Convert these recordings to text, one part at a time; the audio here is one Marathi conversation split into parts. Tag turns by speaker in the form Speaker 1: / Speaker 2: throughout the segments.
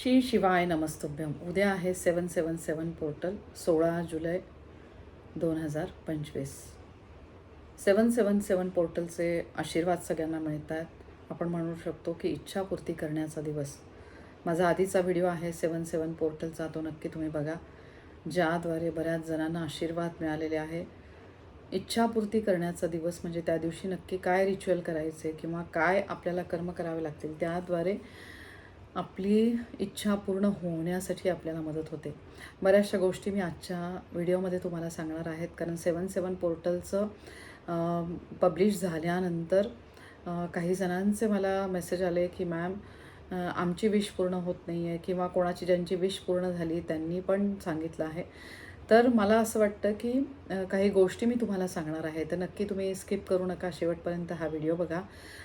Speaker 1: श्री शिवाय नमस्तुभ्यम. उद्या आहे सेवन सेवन सेवन पोर्टल सोळा जुलै दोन हजार पंचवीस. सेवन सेवन सेवन पोर्टलचे आशीर्वाद सगळ्यांना मिळत आहेत आपण म्हणू शकतो की इच्छापूर्ती करण्याचा दिवस. माझा आधीचा व्हिडिओ आहे सेवन सेवन पोर्टलचा तो नक्की तुम्ही बघा. ज्याद्वारे बऱ्याच जणांना आशीर्वाद मिळालेले आहे. इच्छापूर्ती करण्याचा दिवस म्हणजे त्या दिवशी नक्की काय रिच्युअल करायचे किंवा काय आपल्याला कर्म करावे लागतील त्याद्वारे आपली इच्छा पूर्ण होण्यासाठी आपल्याला मदत होते. बऱ्याचशा गोष्टी मी आजच्या व्हिडिओमध्ये तुम्हाला सांगणार आहेत. कारण सेवन सेवन पोर्टलचं पब्लिश झाल्यानंतर काही जणांचे मला मेसेज आले की मॅम आमची विश पूर्ण होत नाही आहे किंवा कोणाची ज्यांची विश पूर्ण झाली त्यांनी पण सांगितलं आहे. तर मला असं वाटतं की काही गोष्टी मी तुम्हाला सांगणार आहे. तर नक्की तुम्ही स्किप करू नका. शेवटपर्यंत हा व्हिडिओ बघा.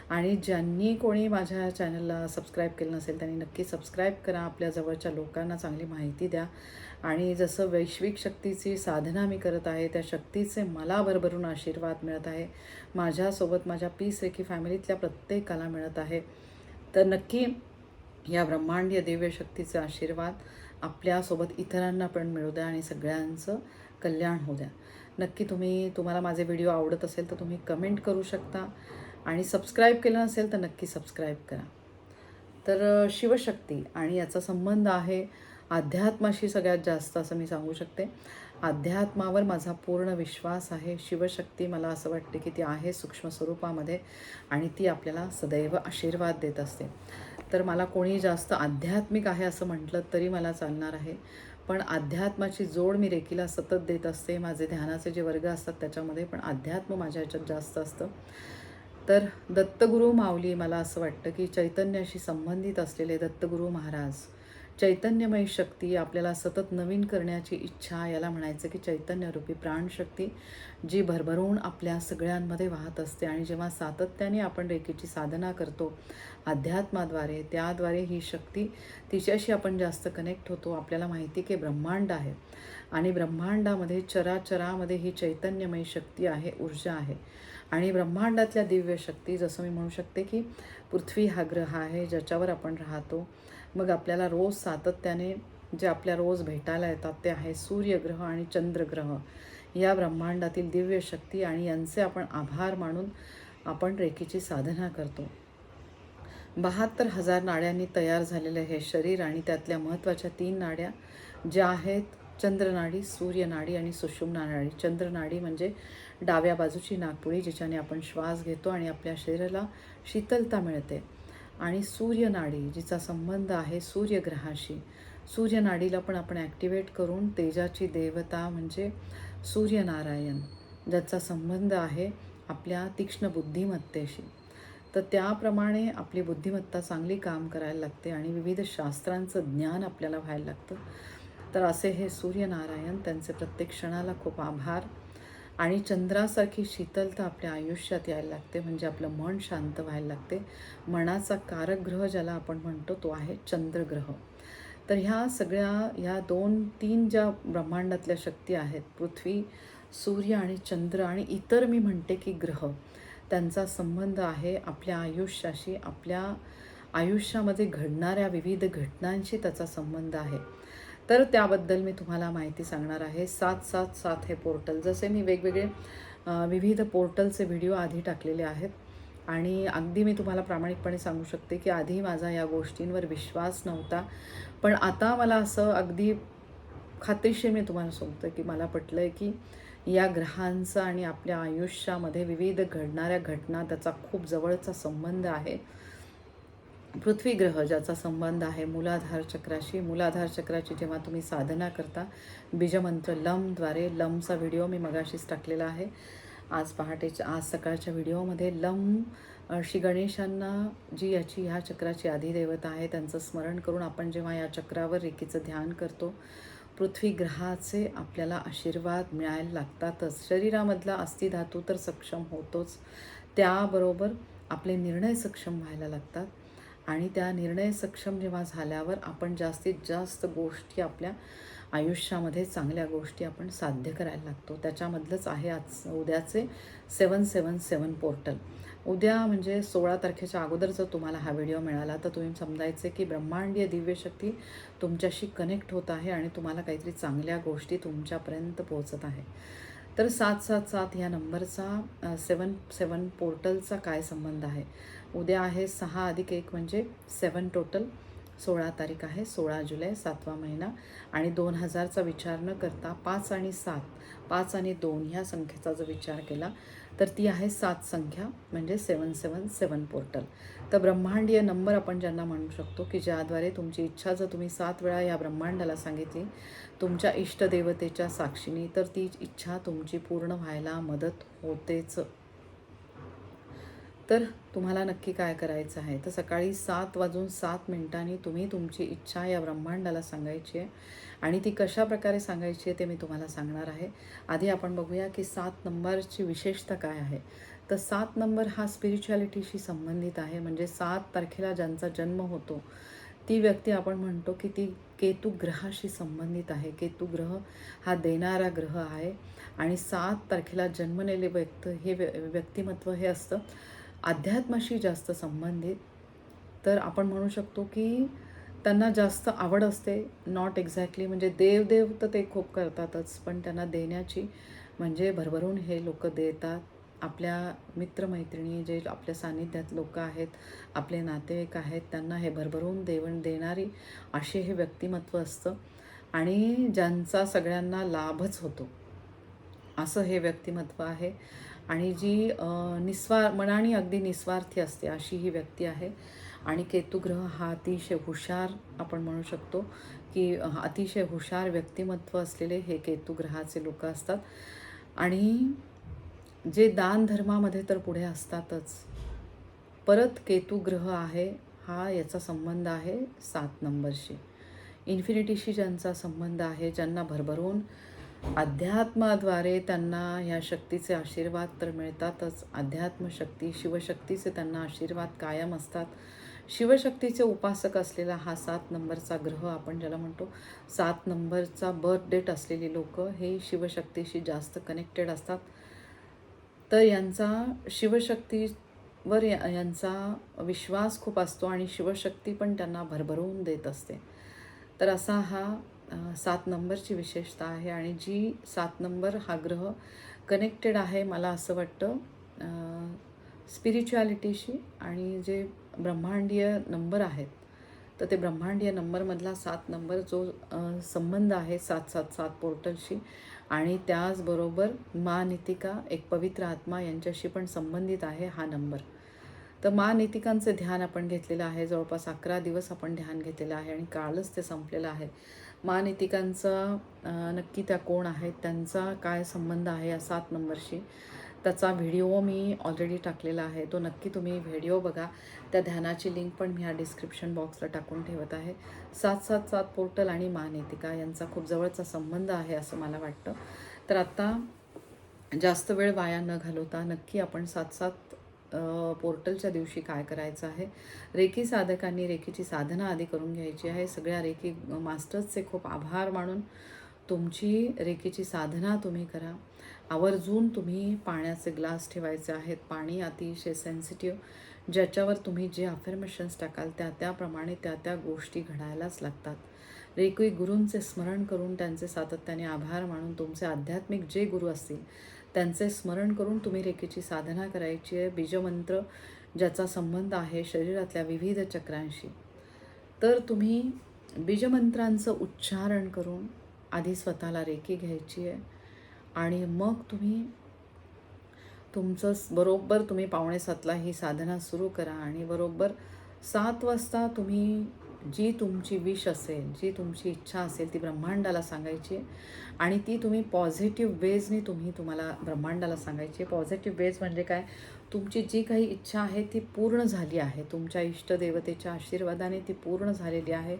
Speaker 1: आणि ज्यांनी कोणी माझ्या चॅनलला सबस्क्राईब केलं नसेल त्यांनी नक्की सबस्क्राईब करा. आपल्या जवळच्या लोकांना चांगली माहिती द्या. आणि जसं वैश्विक शक्तीची साधना मी करत आहे त्या शक्तीचे मला भरभरून आशीर्वाद मिळत आहे. माझ्यासोबत माझ्या पीस रेखी फॅमिलीतल्या प्रत्येकाला मिळत आहे. तर नक्की या ब्रह्मांडीय दिव्य शक्तीचा आशीर्वाद आपल्यासोबत इतरांना पण मिळू द्या आणि सगळ्यांचं कल्याण होऊ द्या. नक्की तुम्ही तुम्हाला माझे व्हिडिओ आवडत असेल तर तुम्ही कमेंट करू शकता. आणि सबस्क्राईब केलं नसेल तर नक्की सबस्क्राईब करा. तर शिवशक्ती आणि याचा संबंध आहे अध्यात्माशी सगळ्यात जास्त असं मी सांगू शकते. अध्यात्मावर माझा पूर्ण विश्वास आहे. शिवशक्ती मला असं वाटते की ती आहे सूक्ष्म स्वरूपामध्ये आणि ती आपल्याला सदैव आशीर्वाद देत असते. तर मला कोणी जास्त आध्यात्मिक आहे असं म्हटलं तरी मला चालणार आहे. पण अध्यात्माची जोड मी रेखीला सतत देत असते. माझे ध्यानाचे जे वर्ग असतात त्याच्यामध्ये पण अध्यात्म माझ्या ह्याच्यात जास्त असतं. तर दत्तगुरू माऊली मला असं वाटतं की चैतन्याशी संबंधित असलेले दत्तगुरू महाराज चैतन्यमयी शक्ती आपल्याला सतत नवीन करण्याची इच्छा याला म्हणायचं की चैतन्यरूपी प्राणशक्ती जी भरभरून आपल्या सगळ्यांमध्ये वाहत असते. आणि जेव्हा सातत्याने आपण रेखेची साधना करतो अध्यात्माद्वारे त्याद्वारे ही शक्ती तिच्याशी आपण जास्त कनेक्ट होतो आपल्याला माहिती की ब्रह्मांड आहे. आणि ब्रह्मांडामध्ये चराचरामध्ये ही चैतन्यमयी शक्ती आहे ऊर्जा आहे. आणि ब्रह्मांडातल्या दिव्य शक्ती जसं मी म्हणू शकते की पृथ्वी हा ग्रह आहे ज्याच्यावर आपण राहतो मग आपल्याला रोज सातत्याने जे आपल्या रोज भेटायला येतात ते आहे सूर्यग्रह आणि चंद्रग्रह. या ब्रह्मांडातील दिव्य शक्ती आणि यांचे आपण आभार मानून आपण रेखीची साधना करतो. बहात्तर हजार नाड्यांनी तयार झालेलं हे शरीर आणि त्यातल्या महत्त्वाच्या तीन नाड्या ज्या आहेत चंद्रनाडी सूर्यनाडी आणि सुषुम्ना नाडी चंद्रनाडी म्हणजे डाव्या बाजूची नागपुडी जिच्याने आपण श्वास घेतो आणि आपल्या शरीराला शीतलता मिळते. आणि सूर्यनाडी जिचा संबंध आहे सूर्यग्रहाशी. सूर्यनाडीला पण आपण ॲक्टिवेट करून तेजाची देवता म्हणजे सूर्यनारायण ज्याचा संबंध आहे आपल्या तीक्ष्ण बुद्धिमत्तेशी. तर त्याप्रमाणे आपली बुद्धिमत्ता चांगली काम करायला लागते आणि विविध शास्त्रांचं ज्ञान आपल्याला व्हायला लागतं. तर असे हे सूर्यनारायण त्यांचे प्रत्येक क्षणाला खूप आभार. आणि चंद्रासारखी शीतलता आपल्या आयुष्यात यायला लागते म्हणजे आपलं मन शांत व्हायला लागते. मनाचा कारक ग्रह ज्याला आपण म्हणतो तो आहे चंद्रग्रह. तर ह्या सगळ्या ह्या दोन तीन ज्या ब्रह्मांडातल्या शक्ती आहेत पृथ्वी सूर्य आणि चंद्र आणि इतर मी म्हणते की ग्रह त्यांचा संबंध आहे आपल्या आयुष्याशी. आपल्या आयुष्यामध्ये घडणाऱ्या विविध घटनांशी त्याचा संबंध आहे. तर त्याबद्दल मी तुम्हाला माहिती सांगणार आहे. सात सात सात हे पोर्टल. जसे मी वेगवेगळे विविध पोर्टलचे व्हिडिओ आधी टाकलेले आहेत. आणि अगदी मी तुम्हाला प्रामाणिकपणे सांगू शकते की आधी माझा या गोष्टींवर विश्वास नव्हता. पण आता मला असं अगदी खात्रीशीर मी तुम्हाला सांगतो की मला पटलं आहे की या ग्रहांचा आणि आपल्या आयुष्यामध्ये विविध घडणाऱ्या घटना त्याचा खूप जवळचा संबंध आहे. पृथ्वी ग्रह ज्याचा संबंध आहे मूलाधार चक्राशी. मूलाधार चक्राची जेव्हा तुम्ही साधना करता बीजमंत्र लमद्वारे लमचा व्हिडिओ मी मगाशीच टाकलेला आहे. आज पहाटेच्या आज सकाळच्या व्हिडिओमध्ये लम श्री गणेशांना जी याची ह्या चक्राची आधिदेवता आहे त्यांचं स्मरण करून आपण जेव्हा या चक्रावर रेखीचं ध्यान करतो पृथ्वी ग्रहाचे आपल्याला आशीर्वाद मिळायला लागतातच. शरीरामधला अस्थिधातू तर सक्षम होतोच. त्याबरोबर आपले निर्णय सक्षम व्हायला लागतात. आणि त्या निर्णय सक्षम जेव्हा झाल्यावर आपण जास्तीत जास्त गोष्टी आपल्या आयुष्यामध्ये चांगल्या गोष्टी आपण साध्य करायला लागतो. त्याच्यामधलंच आहे आज उद्याचे सेवन सेवन सेवन पोर्टल. उद्या म्हणजे सोळा तारखेच्या अगोदर जर तुम्हाला हा व्हिडिओ मिळाला तर तुम्ही समजायचे की ब्रह्मांडीय दिव्यशक्ती तुमच्याशी कनेक्ट होत आहे आणि तुम्हाला काहीतरी चांगल्या गोष्टी तुमच्यापर्यंत पोहोचत आहे. तर सात सात सात या नंबरचा सेवन सेवन पोर्टलचा काय संबंध आहे? उद्या आहे सहा अधिक एक म्हणजे सेवन टोटल सोळा तारीख आहे सोळा जुलै सातवा महिना. आणि दोन हजारचा विचार न करता पाच आणि सात पाच आणि दोन ह्या संख्येचा जर विचार केला तर ती आहे सात संख्या म्हणजे सेवन सेवन सेवन पोर्टल तर ब्रह्मांडीय नंबर आपण ज्यांना म्हणू शकतो की ज्याद्वारे तुमची इच्छा जर तुम्ही सात वेळा या ब्रह्मांडाला सांगितली तुमच्या इष्टदेवतेच्या साक्षीने तर ती इच्छा तुमची पूर्ण व्हायला मदत होतेच. तर तुम्हाला नक्की काय करायचं आहे? तर सकाळी सात वाजून सात मिनिटांनी तुम्ही तुमची इच्छा या ब्रह्मांडाला सांगायची आहे. आणि ती कशा प्रकारे सांगायची आहे ते मी तुम्हाला सांगणार आहे. आधी आपण बघूया की सात नंबरची विशेषता काय आहे. तर सात नंबर हा स्पिरिच्युअलिटीशी संबंधित आहे. म्हणजे सात तारखेला ज्यांचा जन्म होतो ती व्यक्ती आपण म्हणतो की ती केतू ग्रहाशी संबंधित आहे. केतू ग्रह हा देणारा ग्रह आहे. आणि सात तारखेला जन्मलेले व्यक्त हे व्य व्यक्तिमत्व हे असतं अध्यात्माशी जास्त संबंधित तर आपण म्हणू शकतो की त्यांना जास्त आवड असते. नॉट एक्झॅक्टली म्हणजे देवदेव तर ते खूप करतातच पण त्यांना देण्याची म्हणजे भरभरून हे लोक देतात. आपल्या मित्रमैत्रिणी जे आपल्या सान्निध्यात लोक आहेत आपले नातेवाईक आहेत त्यांना हे भरभरून देवण देणारी असे हे व्यक्तिमत्व असतं आणि ज्यांचा सगळ्यांना लाभच होतो. असं हे व्यक्तिमत्व आहे. आणि जी निस्वार मनाने अगदी निस्वार्थी असते अशी ही व्यक्ती आहे. आणि केतुग्रह हा अतिशय हुशार आपण म्हणू शकतो की अतिशय हुशार व्यक्तिमत्व असलेले हे केतुग्रहाचे लोक असतात. आणि जे दान धर्मामध्ये तर पुढे असतातच परत केतुग्रह आहे हा याचा संबंध आहे सात नंबरशी. इन्फिनिटीशी ज्यांचा संबंध आहे ज्यांना भरभरून अध्यात्माद्वारे त्यांना ह्या शक्तीचे आशीर्वाद तर मिळतातच. अध्यात्मशक्ती शिवशक्तीचे त्यांना आशीर्वाद कायम असतात. शिवशक्तीचे उपासक असलेला हा सात नंबरचा ग्रह आपण ज्याला म्हणतो सात नंबरचा बर्थ डेट असलेली लोक हे शिवशक्तीशी जास्त कनेक्टेड असतात. तर यांचा शिवशक्तीवर यांचा विश्वास खूप असतो आणि शिवशक्ती पण त्यांना भरभरून देत असते. तर असा हा सात नंबरची विशेषता आहे आणि जी सात नंबर हा ग्रह कनेक्टेड आहे मला असं वाटतं स्पिरिच्युॲलिटीशी आणि जे ब्रह्मांडीय नंबर आहेत तर ते ब्रह्मांडीय नंबरमधला सात नंबर जो संबंध आहे सात सात सात पोर्टलशी आणि त्याचबरोबर मा नितिका एक पवित्र आत्मा यांच्याशी पण संबंधित आहे हा नंबर. तर मा नितिकांचं ध्यान आपण घेतलेलं आहे जवळपास अकरा दिवस आपण ध्यान घेतलेलं आहे आणि कालच ते संपलेलं आहे. महानितिकांचा नक्की त्या कोण आहेत त्यांचा काय संबंध आहे या सात नंबरशी त्याचा व्हिडिओ मी ऑलरेडी टाकलेला आहे. तो नक्की तुम्ही व्हिडिओ बघा. त्या ध्यानाची लिंक पण मी ह्या डिस्क्रिप्शन बॉक्सला टाकून ठेवत आहे. सात सात सात पोर्टल आणि महानितिका यांचा खूप जवळचा संबंध आहे असं मला वाटतं. तर आत्ता जास्त वेळ वाया न घालवता नक्की आपण सात सात पोर्टलच्या दिवशी काय करायचं आहे? रेकी साधकांनी रेकीची साधना आधी करून घ्यायची आहे. सगळ्या रेकी मास्टर्सचे खूप आभार मानून तुमची रेकीची साधना तुम्ही करा. आवर्जून तुम्ही पाण्याचे ग्लास ठेवायचे आहेत. पाणी अतिशय सेन्सिटिव्ह ज्याच्यावर तुम्ही जे अफर्मेशन्स टाकाल त्या त्याप्रमाणे त्या त्या गोष्टी घडायलाच लागतात. रेकी गुरूंचे स्मरण करून त्यांचे सातत्याने आभार मानून तुमचे आध्यात्मिक जे गुरु असतील त्यांचे स्मरण करून तुम्ही रेखेची साधना करायची आहे. बीजमंत्र ज्याचा संबंध आहे शरीरातल्या विविध चक्रांशी. तर तुम्ही बीजमंत्रांचं उच्चारण करून आधी स्वतःला रेखी घ्यायची आहे. आणि मग तुम्ही तुमचं बरोबर तुम्ही पावणे सातला ही साधना सुरू करा. आणि बरोबर सात वाजता तुम्ही जी तुमची विश असेल जी तुमची इच्छा असेल ती ब्रह्मांडाला सांगायची आणि ती तुम्ही पॉझिटिव्ह वेजनी तुम्ही तुम्हाला ब्रह्मांडाला सांगायची. पॉझिटिव्ह वेज म्हणजे काय? तुमची जी काही इच्छा आहे ती पूर्ण झाली आहे. तुमच्या इष्टदेवतेच्या आशीर्वादाने ती पूर्ण झालेली आहे.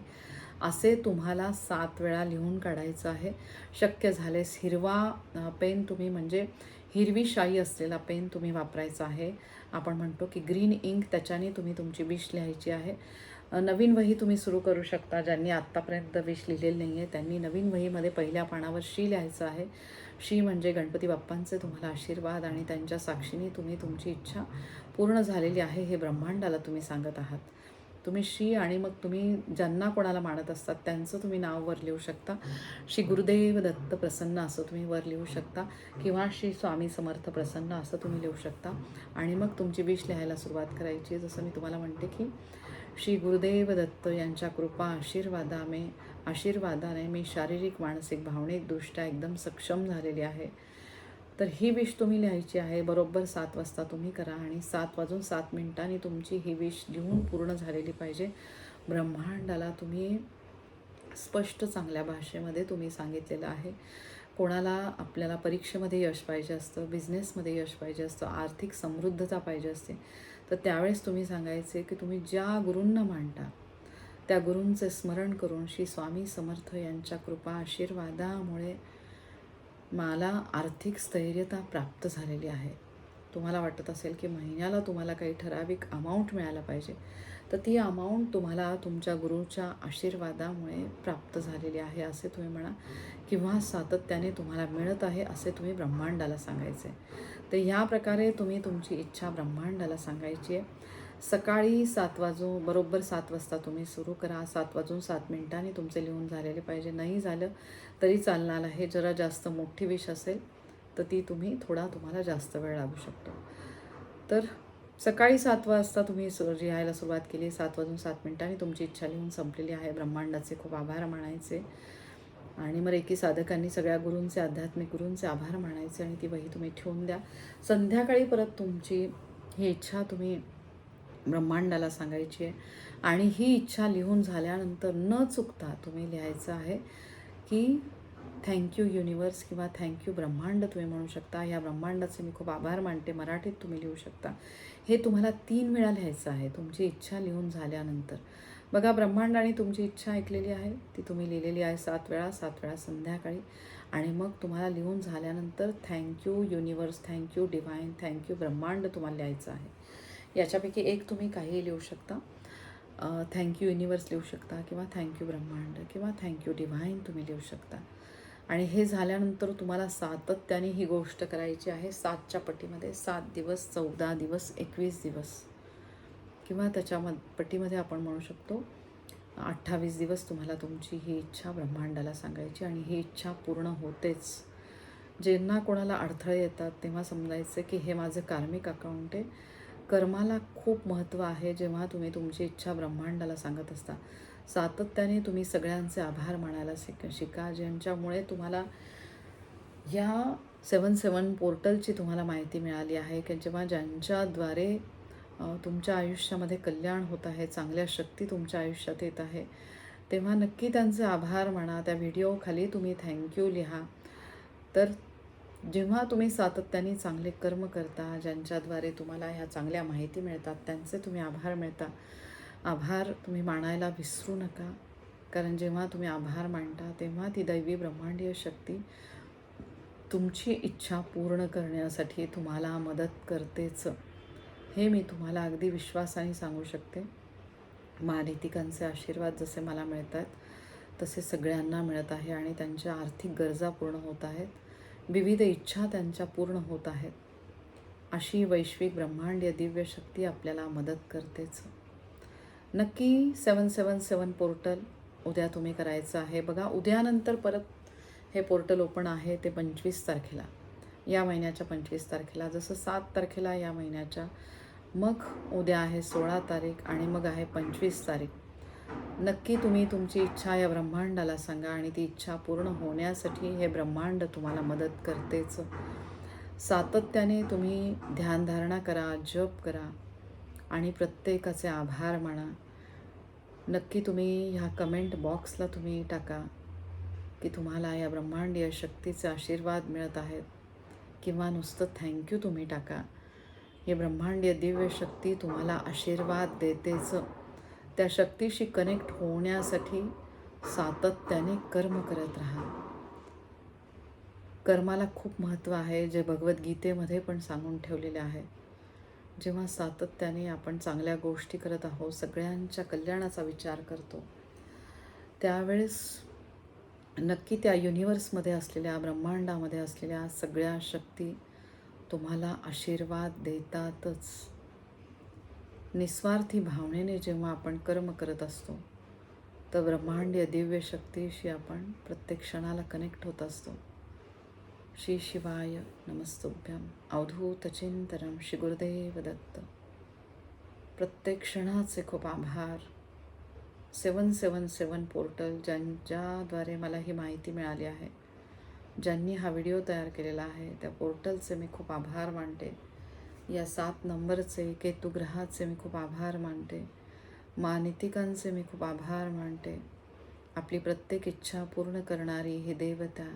Speaker 1: असे तुम्हाला सात वेळा लिहून काढायचं आहे. शक्य झालेस हिरवा पेन तुम्ही म्हणजे हिरवी शाई असलेला पेन तुम्ही वापरायचा आहे. आपण म्हणतो की ग्रीन इंक त्याच्याने तुम्ही तुमची विश लिहायची आहे. नवीन वही तुम्ही सुरू करू शकता ज्यांनी आत्तापर्यंत विष लिहिलेलं नाही आहे त्यांनी नवीन वहीमध्ये पहिल्या पानावर शी लिहायचं आहे. शी म्हणजे गणपती बाप्पांचे तुम्हाला आशीर्वाद आणि त्यांच्या साक्षीने तुम्ही तुमची इच्छा पूर्ण झालेली आहे हे ब्रह्मांडाला तुम्ही सांगत आहात. तुम्ही श्री आणि मग तुम्ही ज्यांना कोणाला मानत असतात त्यांचं तुम्ही नाव वर लिहू शकता. श्री गुरुदेव दत्त प्रसन्न असं तुम्ही वर लिहू शकता किंवा श्री स्वामी समर्थ प्रसन्न असं तुम्ही लिहू शकता. आणि मग तुमची विष लिहायला सुरुवात करायची आहे. जसं मी तुम्हाला म्हणते की श्री गुरुदेव दत्त यांच्या कृपा आशीर्वादामे आशीर्वादाने मी शारीरिक मानसिक भावनिकदृष्ट्या एकदम सक्षम झालेली आहे. तर ही विश तुम्ही लिहायची आहे. बरोबर सात वाजता तुम्ही करा आणि सात वाजून सात मिनिटांनी तुमची ही विश लिहून पूर्ण झालेली पाहिजे. ब्रह्मांडाला तुम्ही स्पष्ट चांगल्या भाषेमध्ये तुम्ही सांगितलेलं आहे. कोणाला आपल्याला परीक्षेमध्ये यश पाहिजे असतं बिझनेसमध्ये यश पाहिजे असतं आर्थिक समृद्धता पाहिजे असते. तर त्यावेळेस तुम्ही सांगायचे की तुम्ही ज्या गुरूंना मांडता त्या गुरूंचे स्मरण करून श्री स्वामी समर्थ यांच्या कृपा आशीर्वादामुळे मला आर्थिक स्थैर्यता प्राप्त झालेली आहे. तुम्हाला वाटत असेल की महिन्याला तुम्हाला काही ठराविक अमाऊंट मिळायला पाहिजे. तर ती अमाऊंट तुम्हाला तुमच्या गुरुच्या आशीर्वादामुळे प्राप्त झालेली आहे असे तुम्ही म्हणा किंवा सातत्याने तुम्हाला मिळत आहे असे तुम्ही ब्रह्मांडाला सांगायचे. तर ह्या प्रकारे तुम्ही तुमची इच्छा ब्रह्मांडाला सांगायची आहे. सकाळी सात वाजू बरोबर सात वाजता तुम्ही सुरू करा. सात वाजून सात मिनिटांनी तुमचे लिहून झालेले पाहिजे. नाही झालं तरी चालणार आहे. जरा जास्त मोठी विश असेल तर ती तुम्ही थोडा तुम्हाला जास्त वेळ लागू शकतो. तर सकाळी सात वाजता तुम्ही सु लिहायला सुरुवात केली. सात वाजून सात मिनिटांनी तुमची इच्छा लिहून संपलेली आहे. ब्रह्मांडाचे खूप आभार मानायचे. आणि मग एकी साधकांनी सगळ्या गुरूंचे आध्यात्मिक गुरूंचे आभार मानायचे आणि ती वही तुम्ही ठेवून द्या. संध्याकाळी परत तुमची ही इच्छा तुम्ही ब्रह्मांडाला सांगायची आहे. आणि ही इच्छा लिहून झाल्यानंतर न चुकता तुम्ही लिहायचं आहे की थँक्यू युनिवर्स किंवा थँक्यू ब्रह्मांड तुम्ही म्हणू शकता. या ब्रह्मांडाचे मी खूप आभार मानते. मराठीत तुम्ही लिहू शकता. हे तुम्हाला तीन वेळा लिहायचं आहे. तुमची इच्छा लिहून झाल्यानंतर. बघा ब्रह्मांड आणि तुमची इच्छा ऐकलेली आहे. ती तुम्ही लिहिलेली आहे सात वेळा सात वेळा संध्याकाळी. आणि मग तुम्हाला लिहून झाल्यानंतर thank you universe thank you divine thank you ब्रह्मांड तुम्हाला लिहायचं आहे. याच्यापैकी एक तुम्ही काहीही लिहू शकता. थँक्यू युनिवर्स लिहू शकता किंवा थँक्यू ब्रह्मांड किंवा थँक्यू डिव्हाइन तुम्ही लिहू शकता. आणि हे झाल्यानंतर तुम्हाला सातत्याने ही गोष्ट करायची आहे. सातच्या पटीमध्ये सात दिवस चौदा दिवस एकवीस दिवस. किंवा त्याच्यामध पटीमध्ये आपण म्हणू शकतो अठ्ठावीस दिवस तुम्हाला तुमची ही इच्छा ब्रह्मांडाला सांगायची आणि ही इच्छा पूर्ण होतेच. ज्यांना कोणाला अडथळे येतात तेव्हा समजायचं की हे माझं कार्मिक अकाउंट आहे. कर्माला खूप महत्त्व आहे जेव्हा तुम्ही तुमची इच्छा ब्रह्मांडाला सांगत असता. सातत्याने तुम्ही सगळ्यांचे आभार मानायला शिक शिका ज्यांच्यामुळे तुम्हाला ह्या सेवन सेवन पोर्टलची तुम्हाला माहिती मिळाली आहे की जेव्हा ज्यांच्याद्वारे तुमच्या आयुष्यामध्ये कल्याण होत आहे चांगल्या शक्ती तुमच्या आयुष्यात येत आहे तेव्हा नक्की त्यांचे आभार म्हणा त्या व्हिडिओखाली तुम्ही थँक्यू लिहा. तर जेव्हा तुम्ही सातत्याने चांगले कर्म करता ज्यांच्याद्वारे तुम्हाला ह्या चांगल्या माहिती मिळतात त्यांचे तुम्ही आभार मिळता. आभार तुम्ही मानायला विसरू नका. कारण जेव्हा तुम्ही आभार मांडता तेव्हा ती दैवी ब्रह्मांडीय शक्ती तुमची इच्छा पूर्ण करण्यासाठी तुम्हाला मदत करतेच. हे मी तुम्हाला अगदी विश्वासाने सांगू शकते. मारितिकांचे आशीर्वाद जसे मला मिळत आहेत तसे सगळ्यांना मिळत आहे आणि त्यांच्या आर्थिक गरजा पूर्ण होत आहेत. विविध इच्छा त्यांच्या पूर्ण होत आहेत. अशी वैश्विक ब्रह्मांडीय दिव्य शक्ती आपल्याला मदत करतेच. नक्की सेवन सेवन सेवन पोर्टल उद्या तुम्ही करायचं आहे. बघा उद्यानंतर परत हे पोर्टल ओपन आहे ते पंचवीस तारखेला. या महिन्याच्या पंचवीस तारखेला. जसं सात तारखेला या महिन्याच्या. मग उद्या आहे सोळा तारीख आणि मग आहे पंचवीस तारीख. नक्की तुम्ही तुमची इच्छा या ब्रह्मांडाला सांगा आणि ती इच्छा पूर्ण होण्यासाठी हे ब्रह्मांड तुम्हाला मदत करतेच. सातत्याने तुम्ही ध्यानधारणा करा जप करा आणि प्रत्येकाचे आभार माना. नक्की तुम्ही ह्या कमेंट बॉक्सला तुम्ही टाका की तुम्हाला या ब्रह्मांडीय शक्तीचे आशीर्वाद मिळत आहेत किंवा नुसतं थँक्यू तुम्ही टाका. हे ब्रह्मांडीय दिव्य शक्ती तुम्हाला आशीर्वाद देतेच. त्या शक्तीशी कनेक्ट होण्यासाठी सातत्याने कर्म करत राहा. कर्माला खूप महत्त्व आहे जे भगवद्गीतेमध्ये पण सांगून ठेवलेले आहे. जेव्हा सातत्याने आपण चांगल्या गोष्टी करत आहोत सगळ्यांच्या कल्याणाचा विचार करतो त्यावेळेस नक्की त्या युनिवर्समध्ये असलेल्या ब्रह्मांडामध्ये असलेल्या सगळ्या शक्ती तुम्हाला आशीर्वाद देतातच. निस्वार्थी भावनेने जेव्हा आपण कर्म करत असतो तर ब्रह्मांडीय दिव्य शक्तीशी आपण प्रत्येक क्षणाला कनेक्ट होत असतो. श्री शिवाय नमस्तुभ्यम अवधूतचिंतनम श्री गुरुदेव दत्त प्रत्येक क्षणाचे खूप आभार. सेवन सेवन सेवन पोर्टल ज्यांच्याद्वारे मला ही माहिती मिळाली आहे ज्यांनी हा व्हिडिओ तयार केलेला आहे त्या पोर्टलचे मी खूप आभार मानते. या सात नंबरचे केतुग्रहाचे मी खूप आभार मानते. मानितिकांचे मी खूप आभार मानते. आपली प्रत्येक इच्छा पूर्ण करणारी ही देवता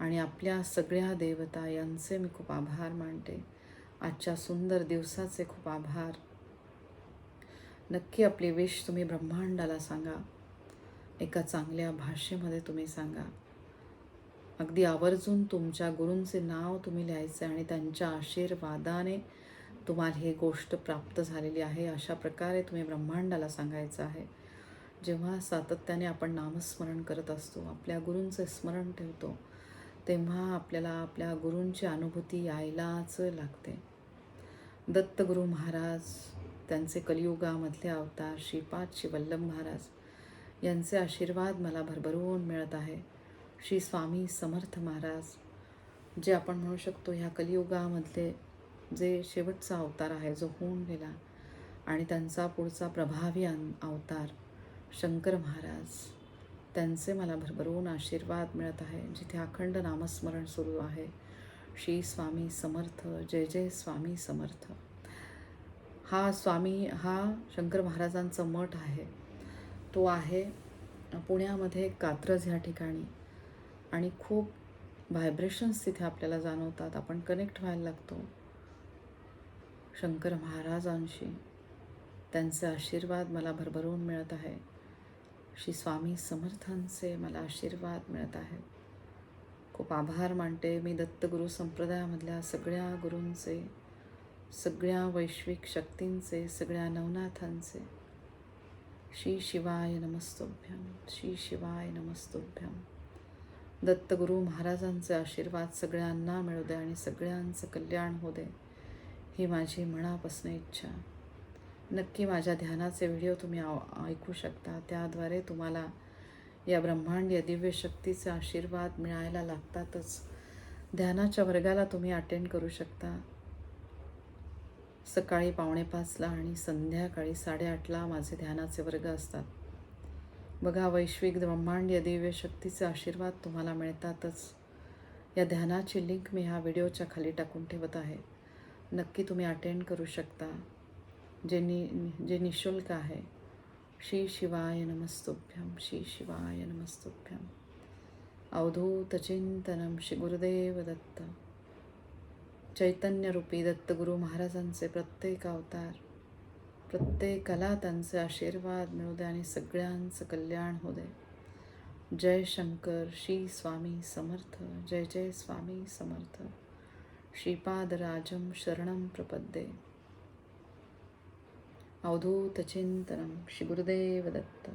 Speaker 1: आणि आपल्या सगळ्या देवता यांचे मी खूप आभार मानते. आजच्या सुंदर दिवसाचे खूप आभार. नक्की आपली विश तुम्ही ब्रह्मांडाला सांगा. एका चांगल्या भाषेमध्ये तुम्ही सांगा. अगदी आवर्जून तुमच्या गुरूंचे नाव तुम्ही लिहायचे आणि त्यांच्या आशीर्वादाने तुम्हाला ही गोष्ट प्राप्त झालेली आहे अशा प्रकारे तुम्ही ब्रह्मांडाला सांगायचं आहे. जेव्हा सातत्याने आपण नामस्मरण करत असतो आपल्या गुरूंचे स्मरण ठेवतो तेव्हा आपल्याला आपल्या गुरूंची अनुभूती यायलाच लागते. दत्तगुरू महाराज त्यांचे कलियुगामधले अवतार श्रीपाद शिवल्लभ महाराज यांचे आशीर्वाद मला भरभरून मिळत आहे. श्री स्वामी समर्थ महाराज जे आपण म्हणू शकतो ह्या कलियुगामधले जे शेवटचा अवतार आहे जो होऊन गेला आणि त्यांचा पुढचा प्रभावी अवतार शंकर महाराज त्यांचे मला भरभरून आशीर्वाद मिळत आहे. जिथे अखंड नामस्मरण सुरू आहे. श्री स्वामी समर्थ जय जय स्वामी समर्थ. हा स्वामी हा शंकर महाराजांचा मठ आहे. तो आहे पुण्यामध्ये कात्रज ह्या ठिकाणी. आणि खूप व्हायब्रेशन्स तिथे आपल्याला जाणवतात. आपण कनेक्ट व्हायला लागतो. शंकर महाराजांशी त्यांचे आशीर्वाद मला भरभरून मिळत आहे. श्री स्वामी समर्थांचे मला आशीर्वाद मिळत आहेत. खूप आभार मानते मी दत्तगुरू संप्रदायामधल्या सगळ्या गुरूंचे सगळ्या वैश्विक शक्तींचे सगळ्या नवनाथांचे. श्री शिवाय नमस्तुभ्यम श्री शिवाय नमस्तुभ्यम दत्तगुरू महाराजांचे आशीर्वाद सगळ्यांना मिळू दे आणि सगळ्यांचं कल्याण होऊ दे ही माझी मनापासून इच्छा. नक्की माझ्या ध्यानाचे व्हिडिओ तुम्ही ऐकू शकता. त्याद्वारे तुम्हाला या ब्रह्मांडीय दिव्य शक्तीचे आशीर्वाद मिळायला लागतातच. ध्यानाच्या वर्गाला तुम्ही अटेंड करू शकता. सकाळी पावणे पाचला आणि संध्याकाळी साडेआठला माझे ध्यानाचे वर्ग असतात. बघा वैश्विक ब्रह्मांडीय दिव्य शक्तीचे आशीर्वाद तुम्हाला मिळतातच. या ध्यानाची लिंक मी ह्या व्हिडिओच्या खाली टाकून ठेवत आहे. नक्की तुम्ही अटेंड करू शकता. जे नि जे निशुल्क आहे. श्री शिवाय नमस्तुभ्यम श्री शिवाय नमस्तुभ्यम अवधूतचिंतनम श्री गुरुदेव दत्त. चैतन्यरूपी दत्तगुरू महाराजांचे प्रत्येक अवतार प्रत्येकाला त्यांचे आशीर्वाद मिळू दे आणि सगळ्यांचं कल्याण होऊ दे. जय शंकर श्री स्वामी समर्थ जय जय स्वामी समर्थ. श्रीपादराजम शरणं प्रपद्ये. अवधूतचिंतनं श्री गुरुदेव दत्त